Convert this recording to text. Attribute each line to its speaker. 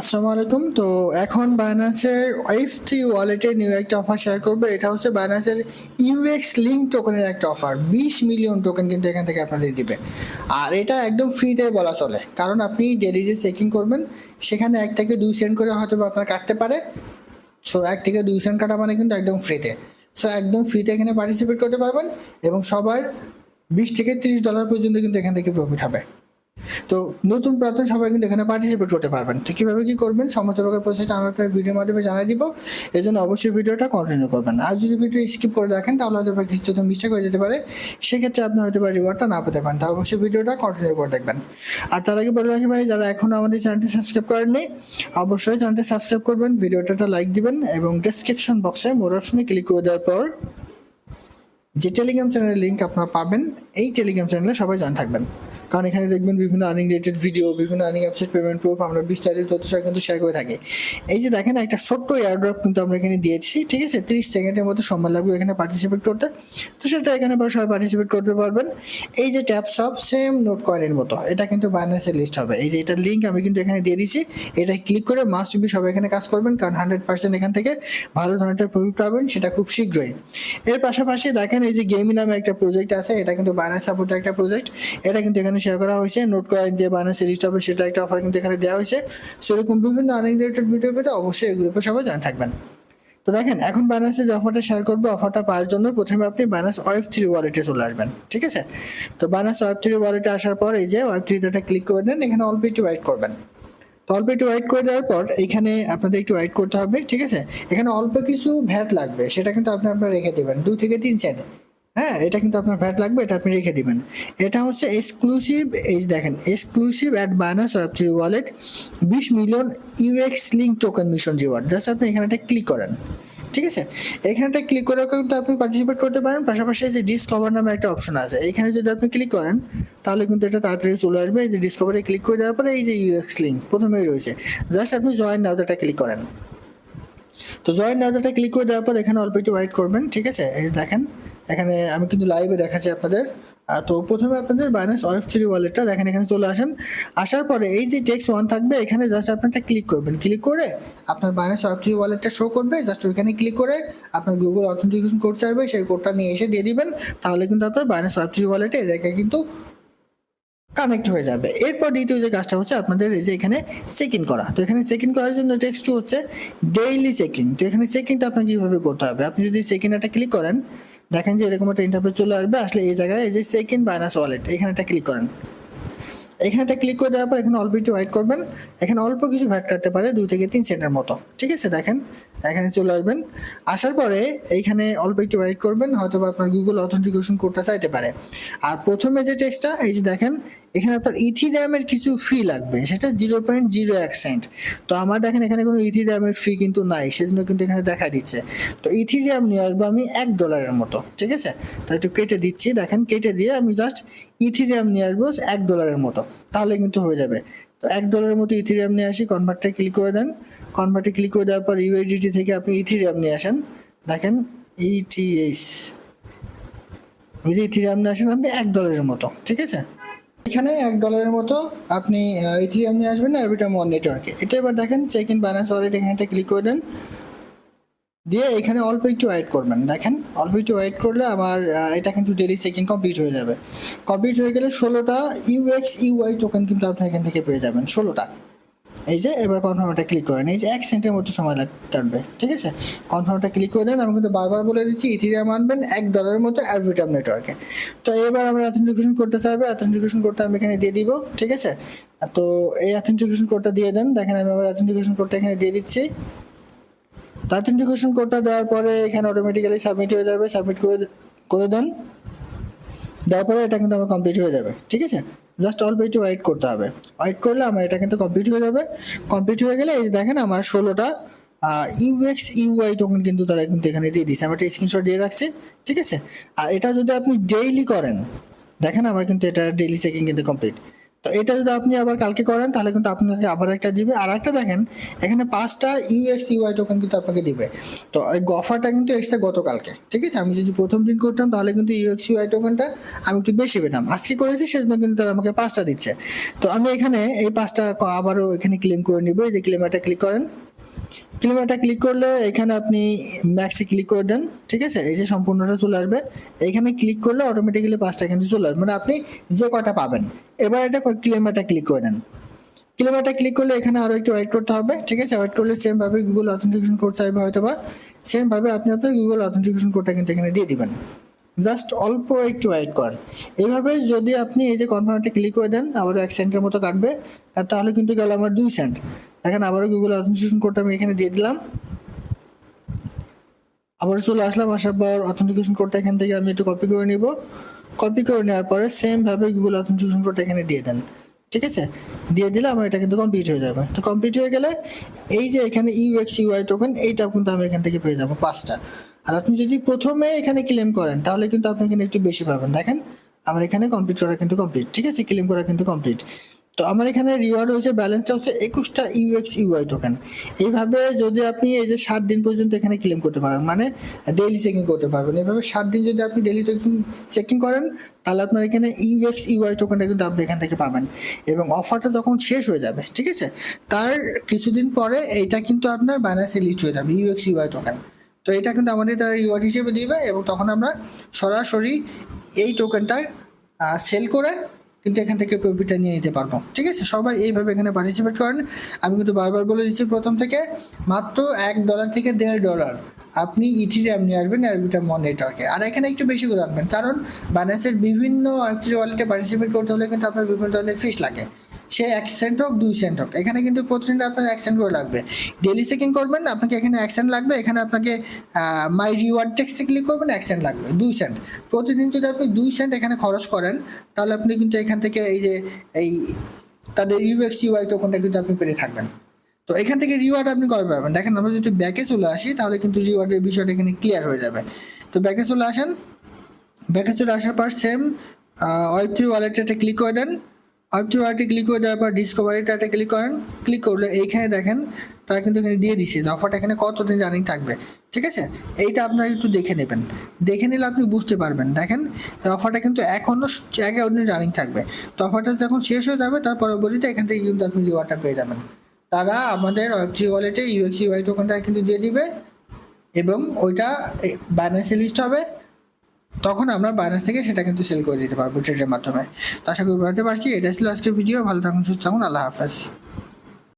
Speaker 1: আসসালামু আলাইকুম। তো এখন বাইন্যান্সের ওয়েভ থ্রি ওয়ালেটে নিউ একটা অফার শেয়ার করবে। এটা হচ্ছে বাইন্যান্সের ইউএক্স লিঙ্ক টোকেনের একটা অফার বিশ মিলিয়ন টোকেন কিন্তু এখান থেকে আপনাদের দিবে। আর এটা একদম ফ্রিতে বলা চলে। কারণ আপনি ডেলি যে চেকিং করবেন, সেখানে এক থেকে দুই সেন্ট করে হয়তো আপনার কাটতে পারে। সো এক থেকে দুই সেন্ট কাটা মানে কিন্তু একদম ফ্রিতে সো একদম ফ্রিতে এখানে পার্টিসিপেট করতে পারবেন এবং সবার বিশ থেকে তিরিশ ডলার পর্যন্ত কিন্তু এখান থেকে প্রফিট হবে। তো নতুন প্রাক্তন সবাই কিন্তু এখানে পার্টিসিপেট করতে পারবেন। তো কীভাবে কী করবেন? সমস্ত প্রকার প্রসেসটা আমি আপনার ভিডিওর মাধ্যমে জানাই দিব। এই জন্য অবশ্যই ভিডিওটা কন্টিনিউ করবেন। আর যদি ভিডিও স্কিপ করে দেখেন, তাহলে হয়তো কিছু যদি মিস্টেক হয়ে যেতে পারে। সেক্ষেত্রে আপনি হয়তো বা রিওয়ার্ডটা না পেতে পারেন। তা অবশ্যই ভিডিওটা কন্টিনিউ করে দেখবেন। আর তার আগে বলে রাখি ভাই, যারা এখনও আমাদের চ্যানেলটি সাবস্ক্রাইব করেননি অবশ্যই চ্যানেলটি সাবস্ক্রাইব করবেন ভিডিওটা লাইক দিবেন এবং ডেসক্রিপশন বক্সে মোর অপশনে ক্লিক করে দেওয়ার পর যে টেলিগ্রাম চ্যানেলের লিঙ্ক আপনারা পাবেন, এই টেলিগ্রাম চ্যানেলে সবাই জয়েন থাকবেন। কারণ এখানে দেখবেন বিভিন্ন আর্নিং রিলেটেড ভিডিও বিভিন্ন আর্নিং অ্যাপসের পেমেন্ট প্রুফ আমরা বিস্তারিত তথ্য কিন্তু শেয়ার করে থাকি। এই যে দেখেন, একটা ছোট্ট এয়ারড্রপ কিন্তু আমরা এখানে দিয়েছি, ঠিক আছে? তিরিশ সেকেন্ডের মতো সময় লাগবে এখানে পার্টিসিপেট করতে। তো সেটা এখানে সবাই পার্টিসিপেট করতে পারবেন। এই যে ট্যাপ সব সেম নোট কয়েনের মতো। এটা কিন্তু বাইন্যান্সের লিস্ট হবে। এই যে এটার লিঙ্ক আমি কিন্তু এখানে দিয়ে দিয়েছি। এটা ক্লিক করে মাস্ট বি সবাই এখানে কাজ করবেন, কারণ হান্ড্রেড পার্সেন্ট এখান থেকে ভালো ধরনের প্রফিট পাবেন, সেটা খুব শীঘ্রই। এর পাশাপাশি দেখেন, এই যে গেমি নামে একটা প্রজেক্ট আছে, এটা কিন্তু বাইন্যান্স সাপোর্টের একটা প্রজেক্ট এটা কিন্তু এখানে শেয়ার করা হয়েছে। নোট কয়েন যে বাইন্যান্সের লিস্ট হবে সেটা একটা অফার কিন্তু এখানে দেওয়া হয়েছে। সেরকম বিভিন্ন আর্নিং রিলেটেড ভিডিও পেতে অবশ্যই এই গ্রুপে সবাই জানা থাকবেন। তো দেখেন, এখন বাইন্যান্সে যে অফারটা শেয়ার করব অফারটা পাওয়ার জন্য প্রথমে আপনি বাইন্যান্স ওয়েব থ্রি ওয়ালেটে চলে আসবেন, ঠিক আছে? তো বাইন্যান্স ওয়েব থ্রি ওয়ালেটে আসার পর এই যে ওয়েব থ্রিটা ক্লিক করে নেন, এখানে অল্প একটু ওয়েট করবেন। তো অল্প একটু ওয়েট করে দেওয়ার পর এখানে আপনাদের একটু ওয়েট করতে হবে, ঠিক আছে? এখানে অল্প কিছু ভ্যাট লাগবে, সেটা কিন্তু আপনি আপনার রেখে দেবেন, দু থেকে তিন সেন্ট হ্যাঁ এটা কিন্তু আপনার ভ্যাট লাগবে, এটা আপনি রেখে দিবেন। এটা হচ্ছে এক্সক্লুসিভ এই দেখেন exclusive at Binance web three wallet বিশ million UX link token mission reward just আপনি এখানেটা ক্লিক করেন, ঠিক আছে? এখানটা ক্লিক করে কিন্তু আপনি পার্টিসিপেট করতে পারেন, পাশাপাশি যে ডিসকভার নামে একটা অপশন আছে। এখানে যদি আপনি ক্লিক করেন, তাহলে কিন্তু এটা তাড়াতাড়ি চলে আসবে, এই যে ডিসকভারে ক্লিক করে দেওয়ার পরে এই যে ইউএক্স লিঙ্ক প্রথমেই রয়েছে। জাস্ট আপনি জয়েন নাওটা ক্লিক করেন। তো জয়েন নাওটা ক্লিক করে দেওয়ার পর এখানে অল্প একটু ওয়েট করবেন, ঠিক আছে? এই দেখেন এখানে আমি কিন্তু লাইভে দেখাচ্ছি আপনাদের। তো প্রথমে আপনাদের বাইন্যান্স ওয়েব থ্রি ওয়ালেটটা দেখেন, এখানে চলে আসেন। আসার পরে এই যে টেক্স ওয়ান থাকবে, এখানে জাস্ট আপনারটা ক্লিক করবেন। ক্লিক করে আপনার বাইন্যান্স ওয়েব থ্রি ওয়ালেটটা শো করবে জাস্ট ওইখানে ক্লিক করে আপনার গুগল অথেন্টিকেশন কোড চাইবে, সেই কোডটা নিয়ে এসে দিয়ে দিবেন। তাহলে কিন্তু আপনার বাইন্যান্স ওয়েব থ্রি ওয়ালেটে এই জায়গায় কিন্তু কানেক্ট হয়ে যাবে। এরপর দ্বিতীয় যে কাজটা হচ্ছে আপনাদের, এই যে এখানে চেক ইন করা। তো এখানে চেক ইন করার জন্য টেক্সট হচ্ছে ডেইলি চেকিং তো এখানে চেকিংটা আপনাকে কীভাবে করতে হবে? আপনি যদি চেক ইন একটা ক্লিক করেন দেখেন যে এরকম একটা ইন্টারফেস চলে আসবে, আসলে এই জায়গায় এই যে সেকেন্ড ইন বাইনাস ওয়ালেট এখানে একটা ক্লিক করেন। এখানে একটা ক্লিক করে দেওয়ার পর এখানে অল্প একটু ওয়াইট করবেন। এখানে অল্প কিছু ভ্যাট কাটতে পারে দুই থেকে তিন সেন্টের মতো। ঠিক আছে, দেখেন। এখানে চলে আসবেন। আসার পরে এইখানে অল্প একটু ওয়েট করবেন হয়তো বা আপনার গুগল অথেন্টিকেশন কোডটা চাইতে পারে। আর প্রথমে যে টেক্সটটা এই যে দেখেন, এখানে আপনার ইথিরিয়ামের কিছু ফি লাগবে, সেটা জিরো পয়েন্ট জিরো এক সেন্ট তো আমার দেখেন এখানে কোনো ইথিরিয়ামের ফি কিন্তু নাই, সেজন্য কিন্তু এখানে দেখা দিচ্ছে। তো ইথিরিয়াম নিয়ে আসব আমি এক ডলারের মতো, ঠিক আছে? তো একটু কেটে দিচ্ছি, দেখেন, কেটে দিয়ে আমি জাস্ট ইথিরিয়াম নিয়ে আসব এক ডলারের মতো, তাহলে কিন্তু হয়ে যাবে। তো এক ডলারের মতো ইথিরিয়াম নিয়ে আসি কনভার্টে ক্লিক করে দেন। কনভার্টে ক্লিক করে দেওয়ার পর ইউএসডিটি থেকে আপনি ইথিরিয়াম নিয়ে আসেন। দেখেন E ইটিএস ওই যে ইথিরিয়াম নিয়ে আসেন আপনি এক ডলারের মতো, ঠিক আছে? এখানে এক ডলারের মতো আপনি ইথিরিয়াম নিয়ে আসবেন আরবিটাম ওয়ান নেটওয়ার্কে এটা এবার দেখেন চেক ইন ব্যালেন্স ওয়ালেট এখানে ক্লিক করে দেন। দিয়ে এখানে অল্প একটু ওয়েট করবেন। দেখেন, অল্প একটু ওয়েট করলে আমার এটা কিন্তু ডেলি চেকিং কমপ্লিট হয়ে যাবে। কমপ্লিট হয়ে গেলে ষোলোটা ইউএক্স ইউআই টোকেন কিন্তু আপনি এখান থেকে পেয়ে যাবেন, ষোলোটা। এই যে এবার কনফার্মটা ক্লিক করেন। এই যে এক সেন্টের মতো সময় লাগ- কাটবে, ঠিক আছে? কনফার্মটা ক্লিক করে দেন, আমি কিন্তু বারবার বলে দিচ্ছি ইথিরিয়াম আনবেন এক ডলারের মতো অ্যাডভিটাম নেটওয়ার্কে তো এবার আমরা অথেন্টিকেশন করতে চাইবে অথেন্টিকেশন কোডটা আমি এখানে দিয়ে দিব, ঠিক আছে? তো এই অথেন্টিকেশন কোডটা দিয়ে দেন, দেখেন আমি আমার অথেন্টিকেশন কোডটা এখানে দিয়ে দিচ্ছি। অথেন্টিকেশন কোডটা দেওয়ার পরে এখানে অটোমেটিক্যালি সাবমিট হয়ে যাবে সাবমিট করে করে দেন। দেওয়ার পরে এটা কিন্তু আমার কমপ্লিট হয়ে যাবে, ঠিক আছে? জাস্ট অল্প একটু ওয়েট করতে হবে। ওয়েট করলে আমার এটা কিন্তু কমপ্লিট হয়ে যাবে। কমপ্লিট হয়ে গেলে এই দেখেন আমার ষোলোটা ইউএক্স ইউআই টোকেন কিন্তু তারা কিন্তু এখানে দিয়ে দিচ্ছে আমার একটা স্ক্রিনশট দিয়ে রাখছে, ঠিক আছে? আর এটা যদি আপনি ডেইলি করেন, দেখেন আমার কিন্তু এটা ডেইলি চেকিং কিন্তু কমপ্লিট তো এটা যদি আপনি আবার কালকে করেন, তাহলে কিন্তু আপনাকে আবার একটা দিবে। আর একটা দেখেন, এখানে পাঁচটা ইউএক্স ইউআই টোকেন কিন্তু আপনাকে দিবে। তো এই গফারটা কিন্তু এক্সট্রা গতকালকে। ঠিক আছে? আমি যদি প্রথম দিন করতাম, তাহলে কিন্তু ইউএক্স ইউআই টোকেনটা আমি একটু বেশি পেতাম। আজকে করেছি সেজন্য কিন্তু তারা আমাকে পাঁচটা দিচ্ছে। তো আমি এখানে এই পাঁচটা আবারও এখানে ক্লেম করে নিব। এই যে ক্লেম একটা ক্লিক করেন। ক্লেমারটা ক্লিক করলে এখানে আপনি ম্যাক্সে ক্লিক করে দেন, ঠিক আছে? এই যে সম্পূর্ণটা চলে আসবে। এখানে ক্লিক করলে অটোমেটিক্যালি পাঁচটা কিন্তু চলে আসবে। মানে আপনি যে কটা পাবেন। এবার এটা ক্লেমারটা ক্লিক করে দেন। ক্লেমারটা ক্লিক করলে এখানে আরও একটু ওয়েট করতে হবে, ঠিক আছে? ওয়েট করলে সেমভাবে গুগল অথেন্টিকেশন কোড চাইবে হয়তো বা সেমভাবে আপনি আপনার গুগল অথেন্টিকেশন কোডটা কিন্তু এখানে দিয়ে দিবেন। জাস্ট অল্প একটু ওয়েট করেন। এইভাবে যদি আপনি এই যে কনফার্মটা ক্লিক করে দেন, আবারও এক সেন্টের মতো কাটবে, আর তাহলে কিন্তু গেল আমার দুই সেন্ট দেখেন আবারও গুগল অথেন্টিকেশন কোডটা আমি এখানে দিয়ে দিলাম। আবার চলে আসলাম, আসার পর অথেন্টিকেশন কোডটা এখান থেকে আমি একটু কপি করে নিব। কপি করে নেওয়ার পরে সেম ভাবে গুগল অথেন্টিকেশন কোডটা এখানে দিয়ে দেন। ঠিক আছে? দিয়ে দিলে আমার এটা কিন্তু কমপ্লিট হয়ে যাবে। তো কমপ্লিট হয়ে গেলে এই যে এখানে ইউএক্স ইউআই টোকেন এইটাও কিন্তু আমি এখান থেকে পেয়ে যাব পাঁচটা। আর আপনি যদি প্রথমে এখানে ক্লেম করেন, তাহলে কিন্তু আপনি এখানে একটু বেশি পাবেন। দেখেন, আমার এখানে কমপ্লিট করা কিন্তু কমপ্লিট ঠিক আছে? ক্লেম করা কিন্তু কমপ্লিট তো আমার এখানে রিওয়ার্ড হয়েছে ব্যালেন্সটা হচ্ছে একুশটা ইউএক্স ইউআই টোকেন এইভাবে যদি আপনি এই যে সাত দিন পর্যন্ত এখানে ক্লেম করতে পারেন মানে ডেইলি চেকিং করতে পারবেন। এইভাবে সাত দিন যদি আপনি ডেইলি চেকিং চেকিং করেন, তাহলে আপনার এখানে ইউএক্স ইউআই টোকেনটা কিন্তু আপনি এখান থেকে পাবেন। এবং অফারটা তখন শেষ হয়ে যাবে, ঠিক আছে? তার কিছুদিন পরে এইটা কিন্তু আপনার বাইনান্সে লিস্ট হয়ে যাবে ইউএক্স ইউআই টোকেন তো এটা কিন্তু আমাদের তারা রিওয়ার্ড হিসেবে দিবে এবং তখন আমরা সরাসরি এই টোকেনটা সেল করে কিন্তু এখান থেকে প্রফিটটা নিয়ে নিতে পারব। ঠিক আছে? সবাই এইভাবে এখানে পার্টিসিপেট করেন। আমি কিন্তু বারবার বলে দিচ্ছি প্রথম থেকে, মাত্র এক ডলার থেকে দেড় ডলার আপনি ইথিরিয়াম নিয়ে আসবেন অ্যারবিটা নেটওয়ার্কে আর এখানে একটু বেশি করে আনবেন। কারণ বাইন্যান্সের বিভিন্ন ওয়ালেটে পার্টিসিপেট করতে হলে কিন্তু আপনার বিভিন্ন ধরনের ফিস লাগে। সে এক সেন্ট হোক, দুই সেন্ট হোক। এখানে কিন্তু প্রতিদিন আপনার এক সেন্ট করে লাগবে। ডেলি চেকিং করবেন, আপনাকে এখানে এক সেন্ট লাগবে, এখানে আপনাকে মাই রিওয়ার্ড টেক্সে ক্লিক করবেন এক সেন্ট লাগবে, দুই সেন্ট প্রতিদিন যদি আপনি দুই সেন্ট এখানে খরচ করেন, তাহলে আপনি কিন্তু এখান থেকে এই যে, এই তাদের ইউএক্স ইউআই টোকনটা কিন্তু আপনি পেয়ে থাকবেন। তো এখান থেকে রিওয়ার্ড আপনি কবে পাবেন? দেখেন, আমরা যদি ব্যাকে চলে আসি, তাহলে কিন্তু রিওয়ার্ডের বিষয়টা এখানে ক্লিয়ার হয়ে যাবে। তো ব্যাকে চলে আসেন। ব্যাকে চলে আসার পর সেম ওয়েব থ্রি ওয়ালেটটাতে ক্লিক করে দেন। ওয়ালেটে ক্লিক করে দেওয়ার পর ডিসকভারিটাতে ক্লিক করেন ক্লিক করলে এইখানে দেখেন তারা কিন্তু এখানে দিয়ে দিচ্ছে যে অফারটা এখানে কতদিন রানিং থাকবে। ঠিক আছে? এইটা আপনারা একটু দেখে নেবেন। দেখে নিলে আপনি বুঝতে পারবেন। দেখেন অফারটা কিন্তু এখনও এগারো দিন রানিং থাকবে। তো অফারটা যখন শেষ হয়ে যাবে, তার পরবর্তীতে এখান থেকে কিন্তু আপনি রিওয়ার্ডটা পেয়ে যাবেন। তারা আমাদের ওয়েব থ্রি ওয়ালেটে ইউএক্স ইউআই টোকেনটা কিন্তু দিয়ে দিবে এবং ওইটা বাইন্যান্সে লিস্ট হবে। তখন আমরা বাইন্যান্স থেকে সেটা কিন্তু সেল করে দিতে পারব ট্রেডের মাধ্যমে। তো আশা করি বলতে পারছি। এটা ছিল আজকের ভিডিও ভালো থাকুন, সুস্থ থাকুন। আল্লাহ হাফেজ।